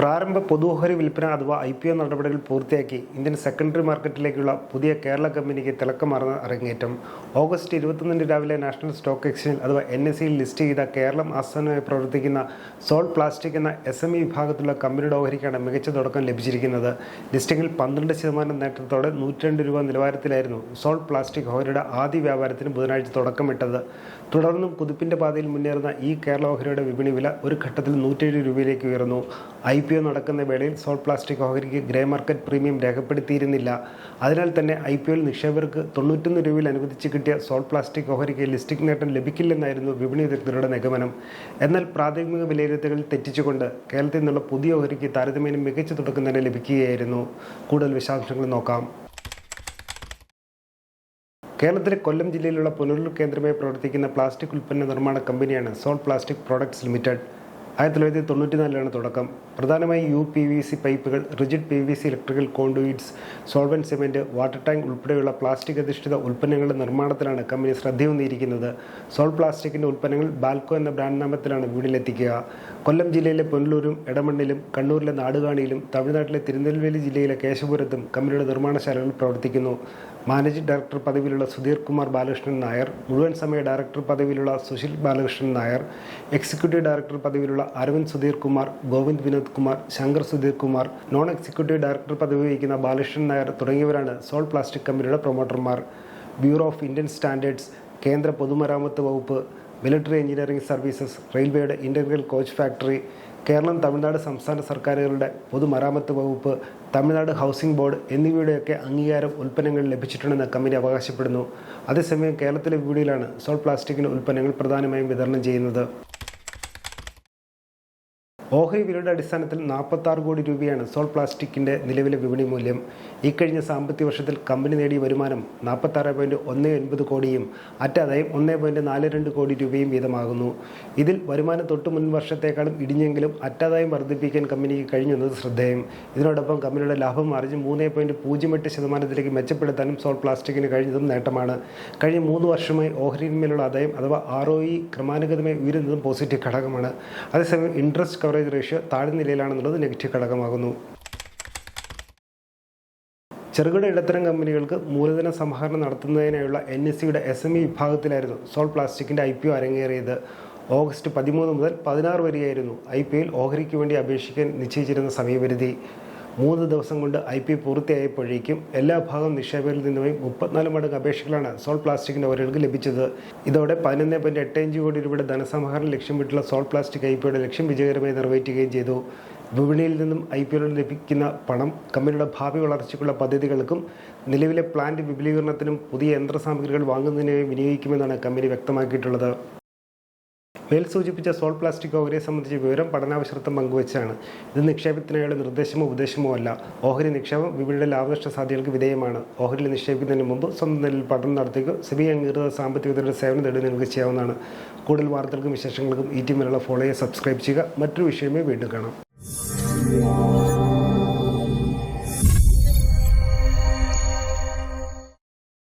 പ്രാരംഭ പൊതുഓഹരി വിൽപ്പന അഥവാ ഐ പി ഒ നടപടികൾ പൂർത്തിയാക്കി ഇന്ത്യൻ സെക്കൻഡറി മാർക്കറ്റിലേക്കുള്ള പുതിയ കേരള കമ്പനിക്ക് തിളക്കമാർന്ന അരങ്ങേറ്റം. ഓഗസ്റ്റ് ഇരുപത്തൊന്നിന് രാവിലെ നാഷണൽ സ്റ്റോക്ക് എക്സ്ചേഞ്ച് അഥവാ എൻ എസ് സിയിൽ ലിസ്റ്റ് ചെയ്ത കേരളം ആസ്ഥാനമായി പ്രവർത്തിക്കുന്ന സോൾ പ്ലാസ്റ്റിക് എന്ന എസ് എം ഇ വിഭാഗത്തിലുള്ള കമ്പനിയുടെ ഓഹരിക്കാണ് മികച്ച തുടക്കം ലഭിച്ചിരിക്കുന്നത്. ലിസ്റ്റിംഗിൽ പന്ത്രണ്ട് ശതമാനം നേട്ടത്തോടെ നൂറ്റിരണ്ട് രൂപ നിലവാരത്തിലായിരുന്നു സോൾ പ്ലാസ്റ്റിക് ഓഹരിയുടെ ആദ്യ വ്യാപാരത്തിന് ബുധനാഴ്ച തുടക്കമിട്ടത്. തുടർന്നും കുതിപ്പിന്റെ പാതയിൽ മുന്നേറുന്ന ഈ കേരള ഓഹരിയുടെ വിപണി വില ഒരു ഘട്ടത്തിൽ നൂറ്റേഴ് രൂപയിലേക്ക് ഉയർന്നു. ഐ പി ഒ നടക്കുന്ന വേളയിൽ സോൾ പ്ലാസ്റ്റിക് ഓഹരിക്ക് ഗ്രേ മാർക്കറ്റ് പ്രീമിയം രേഖപ്പെടുത്തിയിരുന്നില്ല. അതിനാൽ തന്നെ ഐ പി ഒയിൽ നിക്ഷേപകർക്ക് തൊണ്ണൂറ്റൊന്ന് രൂപയിൽ അനുവദിച്ച് കിട്ടിയ സോൾ പ്ലാസ്റ്റിക് ഓഹരിക്ക് ലിസ്റ്റിംഗ് നേട്ടം ലഭിക്കില്ലെന്നായിരുന്നു വിപണി വിദഗ്ധരുടെ നിഗമനം. എന്നാൽ പ്രാഥമിക വിലയിരുത്തലുകൾ തെറ്റിച്ചുകൊണ്ട് കേരളത്തിൽ നിന്നുള്ള പുതിയ ഓഹരിക്ക് താരതമ്യേന മികച്ച തുടക്കം തന്നെ ലഭിക്കുകയായിരുന്നു. കൂടുതൽ വിശദാംശങ്ങൾ നോക്കാം. കേരളത്തിലെ കൊല്ലം ജില്ലയിലുള്ള പുനലൂർ കേന്ദ്രമായി പ്രവർത്തിക്കുന്ന പ്ലാസ്റ്റിക് ഉൽപ്പന്ന നിർമ്മാണ കമ്പനിയാണ് സോൾ പ്ലാസ്റ്റിക് പ്രോഡക്ട്സ് ലിമിറ്റഡ്. ആയിരത്തി തൊള്ളായിരത്തി തൊണ്ണൂറ്റി നാലിലാണ് തുടക്കം. പ്രധാനമായും യു പി വി സി പൈപ്പുകൾ rigid P V C electrical conduits solvent cement water tank ഉൾപ്പെടെയുള്ള പ്ലാസ്റ്റിക് അധിഷ്ഠിത ഉൽപ്പന്നങ്ങളുടെ നിർമ്മാണത്തിലാണ് കമ്പനി ശ്രദ്ധയൂന്നിയിരിക്കുന്നത്. സോൾ പ്ലാസ്റ്റിക്കിന്റെ ഉൽപ്പന്നങ്ങൾ ബാൽക്കോ എന്ന ബ്രാൻഡ് നാമത്തിലാണ് വീടിലെത്തിക്കുക. കൊല്ലം ജില്ലയിലെ പൊന്നലൂരും എടമണ്ണിലും കണ്ണൂരിലെ നാടുകാണിയിലും തമിഴ്നാട്ടിലെ തിരുനെൽവേലി ജില്ലയിലെ കേശപുരത്തും കമ്പനിയുടെ നിർമ്മാണശാലകൾ പ്രവർത്തിക്കുന്നു. മാനേജിംഗ് ഡയറക്ടർ പദവിയിലുള്ള സുധീർ കുമാർ ബാലകൃഷ്ണൻ നായർ മുഴുവൻ സമയ ഡയറക്ടർ പദവിയിലുള്ള Sushil Balakrishnan Nair executive director പദവിയിലുള്ള Arvind Sudheer Kumar Govind Vinod Kumar Shankar Sudheer Kumar non executive director പദവി വഹിക്കുന്ന ബാലകൃഷ്ണൻ നായർ തുടങ്ങിയവരാണ് സോൾ പ്ലാസ്റ്റിക് കമ്പനിയുടെ പ്രൊമോട്ടർമാർ ബ്യൂറോ ഓഫ് ഇന്ത്യൻ സ്റ്റാൻഡേർഡ്സ് കേന്ദ്ര പൊതുമരാമത്ത് വകുപ്പ് മിലിറ്ററി എഞ്ചിനീയറിംഗ് സർവീസസ് റെയിൽവേയുടെ integral coach factory Kerala Tamil Nadu സംസ്ഥാന സർക്കാരുകളുടെ പൊതുമരാമത്ത് വകുപ്പ് തമിഴ്നാട് ഹൗസിംഗ് ബോർഡ് എന്നിവയുടെയൊക്കെ അംഗീകാരം ഉൽപ്പന്നങ്ങൾ ലഭിച്ചിട്ടുണ്ടെന്ന് കമ്പനി അവകാശപ്പെടുന്നു. അതേസമയം കേരളത്തിലെ വിപണിയിലാണ് സോൾ പ്ലാസ്റ്റിക്കിന്റെ ഉൽപ്പന്നങ്ങൾ പ്രധാനമായും വിതരണം ചെയ്യുന്നത്. ഓഹരി വിലയുടെ അടിസ്ഥാനത്തിൽ നാൽപ്പത്താറ് കോടി രൂപയാണ് സോൾ പ്ലാസ്റ്റിക്കിന്റെ നിലവിലെ വിപണി മൂല്യം. ഇക്കഴിഞ്ഞ സാമ്പത്തിക വർഷത്തിൽ കമ്പനി നേടിയ വരുമാനം നാൽപ്പത്താറ് പോയിന്റ് ഒന്ന് ഒൻപത് കോടിയും അറ്റാദായം ഒന്ന് പോയിന്റ് നാല് രണ്ട് കോടി രൂപയും വീതമാകുന്നു. ഇതിൽ വരുമാനം തൊട്ട് മുൻ വർഷത്തേക്കാളും ഇടിഞ്ഞെങ്കിലും അറ്റാദായം വർദ്ധിപ്പിക്കാൻ കമ്പനിക്ക് കഴിഞ്ഞെന്നത് ശ്രദ്ധേയം. ഇതിനോടൊപ്പം കമ്പനിയുടെ ലാഭം മാർജിൻ മൂന്ന് പോയിന്റ് പൂജ്യം എട്ട് ശതമാനത്തിലേക്ക് മെച്ചപ്പെടുത്താനും സോൾ പ്ലാസ്റ്റിക്കിന് കഴിഞ്ഞതും നേട്ടമാണ്. കഴിഞ്ഞ മൂന്ന് വർഷമായി ഓഹരിന്മേലുള്ള ആദായം അഥവാ ആർ ഒ ഇ ക്രമാനുഗതമായി ഉയരുന്നതും പോസിറ്റീവ് ഘടകമാണ്. അതേസമയം ഇൻട്രസ്റ്റ് കവറേജ് റേഷ്യോ താഴ്ന്ന നിലയിലാണെന്നുള്ളത് നെഗറ്റീവ് ഘടകമാകുന്നു. ചെറുകിട ഇടത്തരം കമ്പനികൾക്ക് മൂലധന സമാഹരണം നടത്തുന്നതിനായുള്ള എൻ എസ് സിയുടെ എസ് എം ഇ വിഭാഗത്തിലായിരുന്നു സോൾ പ്ലാസ്റ്റിക്കിന്റെ ഐ പി ഒ അരങ്ങേറിയത്. ഓഗസ്റ്റ് പതിമൂന്ന് മുതൽ പതിനാറ് വരെയായിരുന്നു ഐ പി എൽ ഓഹരിക്ക് വേണ്ടി അപേക്ഷിക്കാൻ നിശ്ചയിച്ചിരുന്ന സമയപരിധി. മൂന്ന് ദിവസം കൊണ്ട് ഐ പി പൂർത്തിയായപ്പോഴേക്കും എല്ലാ ഭാഗം നിക്ഷേപകരിൽ നിന്നുമായി മുപ്പത്തിനാല് മടങ്ങ് അപേക്ഷകളാണ് സോൾ പ്ലാസ്റ്റിക്കിന്റെ ഓഹരികൾക്ക് ലഭിച്ചത്. ഇതോടെ പതിനൊന്ന് പോയിന്റ് എട്ട് അഞ്ച് കോടി രൂപയുടെ ധനസമാഹരണം ലക്ഷ്യമിട്ടുള്ള സോൾ പ്ലാസ്റ്റിക് ഐ പിയുടെ ലക്ഷ്യം വിജയകരമായി നിറവേറ്റുകയും ചെയ്തു. വിപണിയിൽ നിന്നും ഐ പി എല്ലിൽ ലഭിക്കുന്ന പണം കമ്പനിയുടെ ഭാവി വളർച്ചയ്ക്കുള്ള പദ്ധതികൾക്കും നിലവിലെ പ്ലാന്റ് വിപുലീകരണത്തിനും പുതിയ യന്ത്രസാമഗ്രികൾ വാങ്ങുന്നതിനായി വിനിയോഗിക്കുമെന്നാണ് കമ്പനി വ്യക്തമാക്കിയിട്ടുള്ളത്. മേൽ സൂചിപ്പിച്ച സോൾ പ്ലാസ്റ്റിക് ഓഹരിയെ സംബന്ധിച്ച വിവരം പഠനാവശ്യത്വം പങ്കുവച്ചാണ്. ഇത് നിക്ഷേപത്തിനായുള്ള നിർദ്ദേശമോ ഉപദേശമോ അല്ല. ഓഹരി നിക്ഷേപം വിപണിയുടെ ലാഭനഷ്ട സാധ്യതകൾക്ക് വിധേയമാണ്. ഓഹരിയിൽ നിക്ഷേപിക്കുന്നതിന് മുമ്പ് സ്വന്തം നിലയിൽ പഠനം നടത്തുകയോ സെബി അംഗീകൃത സാമ്പത്തിക വിദഗ്ധരുടെ സേവനം തേടി നിങ്ങൾക്ക് ചെയ്യാവുന്നതാണ്. കൂടുതൽ വാർത്തകൾക്കും വിശേഷങ്ങൾക്കും ഈ ടീമിലുള്ള ഫോളോയെ സബ്സ്ക്രൈബ് ചെയ്യുക. മറ്റൊരു വിഷയമേ വീണ്ടും കാണാം.